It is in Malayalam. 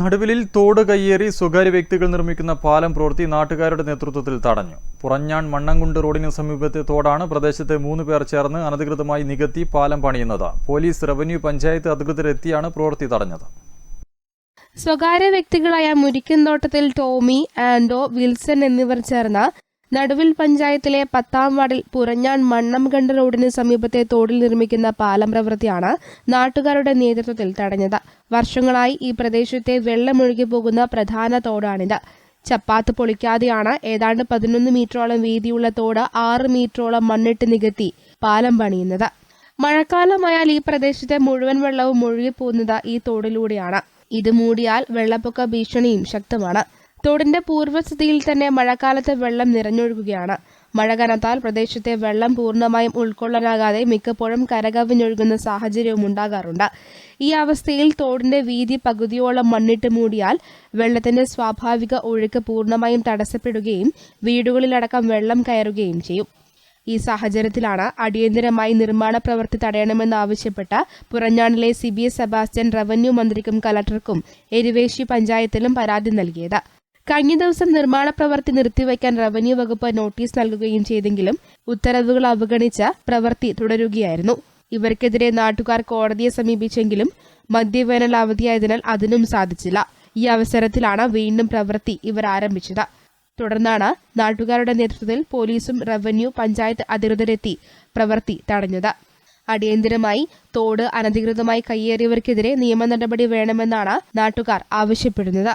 നടുവിലിൽ തോട് കയ്യേറി സ്വകാര്യ വ്യക്തികൾ നിർമ്മിക്കുന്ന പാലം പ്രവൃത്തി നാട്ടുകാരുടെ നേതൃത്വത്തിൽ തടഞ്ഞു. പുറഞ്ഞാൺ മണ്ണംകുണ്ട് റോഡിന് സമീപത്തെ തോടാണ് പ്രദേശത്തെ മൂന്ന് പേർ ചേർന്ന് അനധികൃതമായി നികത്തി പാലം പണിയുന്നത്. പോലീസ് റവന്യൂ പഞ്ചായത്ത് അധികൃതരെത്തിയാണ് പ്രവൃത്തി തടഞ്ഞത്. സ്വകാര്യ വ്യക്തികളായ മുരിക്കൻ മുരിക്കൻതോട്ടത്തിൽ ടോമി ആൻഡോ വിൽസൺ എന്നിവർ ചേർന്ന് നടുവിൽ പഞ്ചായത്തിലെ പത്താം വാർഡിൽ പുറഞ്ഞാൺ മണ്ണംകണ്ട റോഡിന് സമീപത്തെ തോടിൽ നിർമ്മിക്കുന്ന പാലം പ്രവൃത്തിയാണ് നാട്ടുകാരുടെ നേതൃത്വത്തിൽ തടഞ്ഞത്. വർഷങ്ങളായി ഈ പ്രദേശത്തെ വെള്ളമൊഴുകി പോകുന്ന പ്രധാന തോടാണിത്. ചപ്പാത്ത് പൊളിക്കാതെയാണ് ഏതാണ്ട് പതിനൊന്ന് മീറ്ററോളം വീതിയുള്ള തോട് ആറ് മീറ്ററോളം മണ്ണിട്ട് നികത്തി പാലം പണിയുന്നത്. മഴക്കാലമായാൽ ഈ പ്രദേശത്തെ മുഴുവൻ വെള്ളവും ഒഴുകിപ്പോകുന്നത് ഈ തോടിലൂടെയാണ്. ഇത് മൂടിയാൽ വെള്ളപ്പൊക്ക ഭീഷണിയും ശക്തമാണ്. തോടിന്റെ പൂർവസ്ഥിതിയിൽ തന്നെ മഴക്കാലത്ത് വെള്ളം നിറഞ്ഞൊഴുകുകയാണ്. മഴ കനത്താൽ പ്രദേശത്തെ വെള്ളം പൂർണമായും ഉൾക്കൊള്ളാനാകാതെ മിക്കപ്പോഴും കരകവിഞ്ഞൊഴുകുന്ന സാഹചര്യവും ഉണ്ടാകാറുണ്ട്. ഈ അവസ്ഥയിൽ തോടിന്റെ വീതി പകുതിയോളം മണ്ണിട്ട് മൂടിയാൽ വെള്ളത്തിന്റെ സ്വാഭാവിക ഒഴുക്ക് പൂർണമായും തടസ്സപ്പെടുകയും വീടുകളിലടക്കം വെള്ളം കയറുകയും ചെയ്യും. ഈ സാഹചര്യത്തിലാണ് അടിയന്തരമായി നിർമ്മാണ പ്രവൃത്തി തടയണമെന്നാവശ്യപ്പെട്ട് പുറഞ്ഞാണിലെ C B S Sebastian revenue മന്ത്രിക്കും കലക്ടർക്കും എരുവേശി പഞ്ചായത്തിലും പരാതി നൽകിയത്. കഴിഞ്ഞ ദിവസം നിർമ്മാണ പ്രവൃത്തി നിർത്തിവെക്കാൻ റവന്യൂ വകുപ്പ് നോട്ടീസ് നൽകുകയും ചെയ്തെങ്കിലും ഉത്തരവുകൾ അവഗണിച്ച പ്രവൃത്തി തുടരുകയായിരുന്നു. ഇവർക്കെതിരെ നാട്ടുകാർ കോടതിയെ സമീപിച്ചെങ്കിലും മദ്യവേനൽ അവധിയായതിനാൽ അതിനും സാധിച്ചില്ല. ഈ അവസരത്തിലാണ് വീണ്ടും പ്രവൃത്തി ഇവർ ആരംഭിച്ചത്. തുടർന്നാണ് നാട്ടുകാരുടെ നേതൃത്വത്തിൽ പോലീസും റവന്യൂ പഞ്ചായത്ത് അധികൃതരെത്തി പ്രവൃത്തി തടഞ്ഞത്. അടിയന്തിരമായി തോട് അനധികൃതമായി കയ്യേറിയവർക്കെതിരെ നിയമ നടപടി വേണമെന്നാണ് നാട്ടുകാർ ആവശ്യപ്പെടുന്നത്.